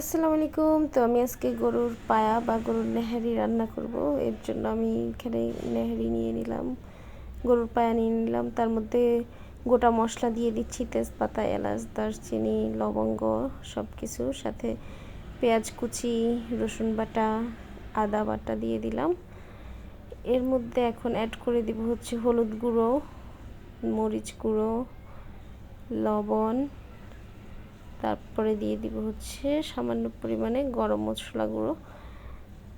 আসসালামু আলাইকুম। তো আমি আজকে গরুর পায়া বা গরুর নেহারি রান্না করব। এর জন্য আমি এখানে নেহারি নিয়ে নিলাম, গরুর পায়া নিয়ে নিলাম। তার মধ্যে গোটা মশলা দিয়ে দিচ্ছি, তেজপাতা, এলাচ, দারচিনি, লবঙ্গ সব কিছু সাথে পেঁয়াজ কুচি, রসুন বাটা, আদা বাটা দিয়ে দিলাম। এর মধ্যে এখন অ্যাড করে দিব হচ্ছে হলুদ গুঁড়ো, মরিচ গুঁড়ো, লবণ তারপরে দিয়ে দিব হচ্ছে সামান্য পরিমাণে গরম মশলা গুঁড়ো।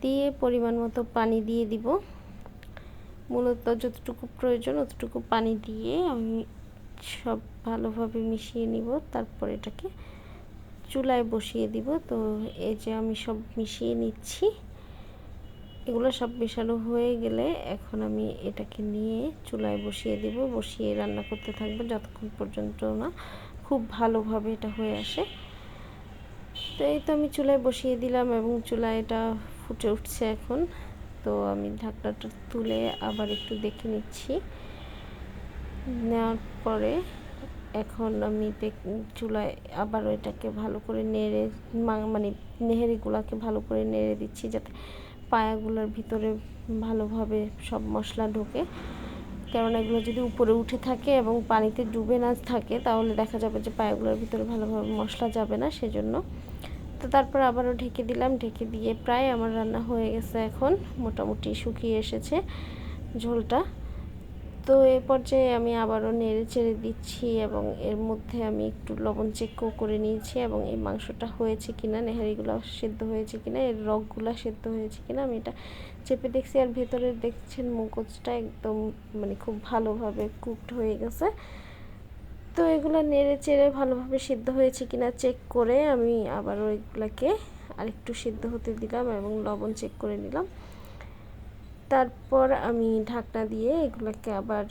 দিয়ে পরিমাণ মতো পানি দিয়ে দিব। মূলত যতটুকু প্রয়োজন অতটুকু পানি দিয়ে আমি সব ভালোভাবে মিশিয়ে নিব। তারপর এটাকে চুলায় বসিয়ে দিব। তো এই যে আমি সব মিশিয়ে নিচ্ছি। এগুলো সব মেশানো হয়ে গেলে এখন আমি এটাকে নিয়ে চুলায় বসিয়ে দিব। বসিয়ে রান্না করতে থাকব যতক্ষণ পর্যন্ত না খুব ভালোভাবে এটা হয়ে আসে। তো এই তো আমি চুলায় বসিয়ে দিলাম এবং চুলায় এটা ফুটে উঠছে এখন। তো আমি ঢাকনাটা তুলে আবার একটু দেখে নিচ্ছি। নেওয়ার পরে এখন আমি চুলায় আবার ওইটাকে ভালো করে নেড়ে মানে নেহেরিগুলাকে ভালো করে নেড়ে দিচ্ছি যাতে পায়াগুলোর ভিতরে ভালোভাবে সব মশলা ঢোকে। কারণ এগুলো যদি উপরে উঠে থাকে এবং পানিতে ডুবে না থাকে, তাহলে দেখা যাবে যে পায়েগুলোর ভিতরে ভালোভাবে মশলা যাবে না, সেজন্য। তো তারপর আবারও ঢেকে দিলাম। ঢেকে দিয়ে প্রায় আমার রান্না হয়ে গেছে এখন। মোটামুটি শুকিয়ে এসেছে ঝোলটা। তো এ পর্যায়ে আমি আবারও নেড়ে চেড়ে দিচ্ছি এবং এর মধ্যে আমি একটু লবণ চেকও করে নিয়েছি এবং এই মাংসটা হয়েছে কিনা নেহারিগুলো সেদ্ধ হয়েছে কিনা এর রগগুলো সেদ্ধ হয়েছে কিনা আমি এটা চেপে দেখছি আর ভেতরে দেখছেন মুকচটা একদম মানে খুব ভালোভাবে কুকড হয়ে গেছে। তো এগুলো নেড়ে চেড়ে ভালোভাবে সিদ্ধ হয়েছে কিনা চেক করে আমি আবার ওইগুলোকে আরেকটু সিদ্ধ হতে দিলাম এবং লবণ চেক করে নিলাম। তারপর আমি ঢাকনা দিয়ে এগুলোকে আবার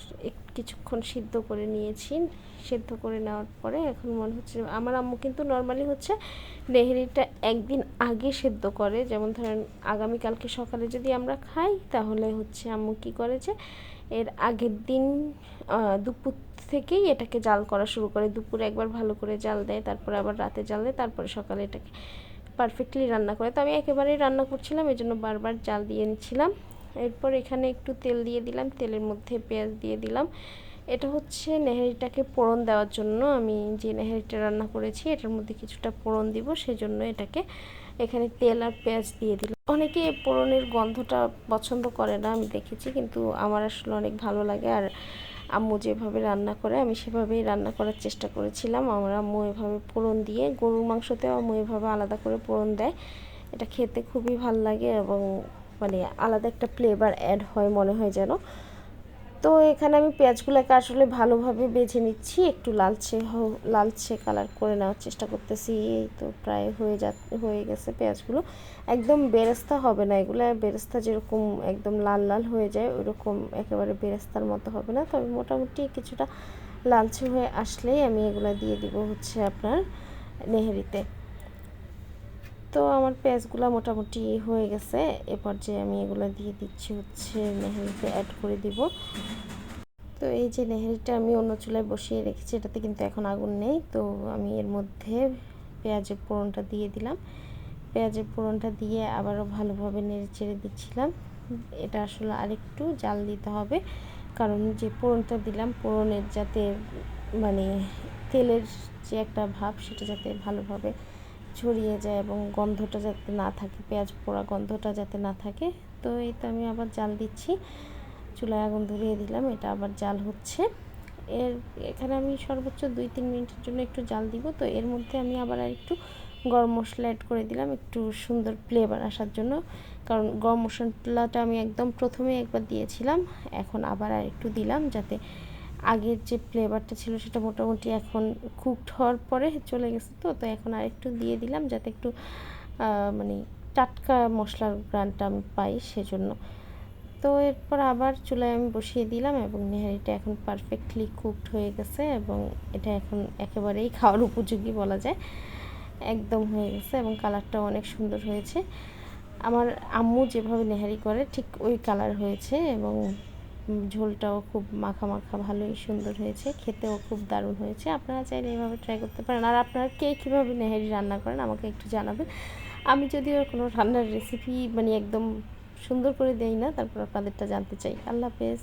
কিছুক্ষণ সিদ্ধ করে নিয়েছি। সেদ্ধ করে নেওয়ার পরে এখন মনে হচ্ছে আমার আম্মু কিন্তু নর্মালি হচ্ছে নেহেরিটা একদিন আগে সেদ্ধ করে। যেমন ধরেন আগামীকালকে সকালে যদি আমরা খাই, তাহলে হচ্ছে আম্মু কী করেছে এর আগের দিন দুপুর থেকেই এটাকে জাল করা শুরু করে। দুপুরে একবার ভালো করে জাল দেয়, তারপরে আবার রাতে জাল দেয়, তারপরে সকালে এটাকে পারফেক্টলি রান্না করে। তো আমি একেবারেই রান্না করছিলাম এই জন্য বারবার জাল দিয়ে নিচ্ছিলাম। এরপর এখানে একটু তেল দিয়ে দিলাম, তেলের মধ্যে পেঁয়াজ দিয়ে দিলাম। এটা হচ্ছে নেহারিটাকে পোড়ন দেওয়ার জন্য আমি যে নেহারিটা রান্না করেছি, এটার মধ্যে কিছুটা পোড়ন দিব, সেজন্য এটাকে এখানে তেল আর পেঁয়াজ দিয়ে দিলাম। অনেকে পোড়নের গন্ধটা পছন্দ করে না, আমি দেখেছি, কিন্তু আমার আসলে অনেক ভালো লাগে। আর আম্মু যেভাবে রান্না করে, আমি সেভাবেই রান্না করার চেষ্টা করেছিলাম। আমার আম্মু এভাবে পোড়ন দিয়ে, গরুর মাংসতেও আম্মু এভাবে আলাদা করে পোড়ন দেয়। এটা খেতে খুবই ভালো লাগে এবং মানে আলাদা একটা ফ্লেভার অ্যাড হয় মনে হয় যেন। তো এখানে আমি পেঁয়াজগুলোকে আসলে ভালোভাবে বেছে নিচ্ছি, একটু লালচে লালচে কালার করে নেওয়ার চেষ্টা করতেছি। এই তো প্রায় হয়ে যা, হয়ে গেছে পেঁয়াজগুলো। একদম বেরেস্তা হবে না, এগুলো বেরেস্তা যেরকম একদম লাল লাল হয়ে যায়, ওইরকম একেবারে বেরেস্তার মতো হবে না। তবে মোটামুটি কিছুটা লালচে হয়ে আসলেই আমি এগুলো দিয়ে দিব হচ্ছে আপনার নেহেরিতে। তো আমার পেঁয়াজগুলো মোটামুটি হয়ে গেছে। এরপর যে আমি এগুলো দিয়ে দিচ্ছি হচ্ছে নেহেরিতে অ্যাড করে দিব। তো এই যে নেহেরিটা আমি অন্য চুলায় বসিয়ে রেখেছি, এটাতে কিন্তু এখন আগুন নেই। তো আমি এর মধ্যে পেঁয়াজের পোড়নটা দিয়ে দিলাম। পেঁয়াজের পোড়নটা দিয়ে আবারও ভালোভাবে নেড়ে চেড়ে দিচ্ছিলাম। এটা আসলে আরেকটু জাল দিতে হবে, কারণ যে পোড়নটা দিলাম পোড়নের যাতে মানে তেলের যে একটা ভাব, সেটা যাতে ভালোভাবে ছড়িয়ে যায় এবং গন্ধটা যাতে না থাকে, পেঁয়াজ পোড়া গন্ধটা যাতে না থাকে, তো এই তো আমি আবার জাল দিচ্ছি। চুলায় আগুন ধরিয়ে দিলাম, এটা আবার জাল হচ্ছে। এর, এখানে আমি সর্বোচ্চ দুই তিন মিনিটের জন্য একটু জাল দিব, তো এর মধ্যে আমি আবার আর একটু গরম মশলা অ্যাড করে দিলাম, একটু সুন্দর ফ্লেভার আসার জন্য। কারণ গরম মশলাটা আমি একদম প্রথমে একবার দিয়েছিলাম, এখন আবার আর একটু দিলাম যাতে আগের যে ফ্লেভারটা ছিল সেটা মোটামুটি এখন কুকড হওয়ার পরে চলে গেছে তো তো এখন আর একটু দিয়ে দিলাম যাতে একটু মানে টাটকা মশলার গ্রানটা আমি পাই সেজন্য। তো এরপর আবার চুলায় আমি বসিয়ে দিলাম এবং নেহারিটা এখন পারফেক্টলি কুকড হয়ে গেছে এবং এটা এখন একেবারেই খাওয়ার উপযোগী বলা যায়। একদম হয়ে গেছে এবং কালারটাও অনেক সুন্দর হয়েছে। আমার আম্মু যেভাবে নেহারি করে ঠিক ওই কালার হয়েছে এবং ঝোলটাও খুব মাখা মাখা ভালোই সুন্দর হয়েছে, খেতেও খুব দারুণ হয়েছে। আপনারা চাইলে এইভাবে ট্রাই করতে পারেন। আর আপনারা কে কীভাবে নেহারি রান্না করেন আমাকে একটু জানাবেন। আমি যদিও কোনো রান্নার রেসিপি মানে একদম সুন্দর করে দেই না, তারপর আপনাদেরটা জানতে চাই। আল্লাহ হাফেজ।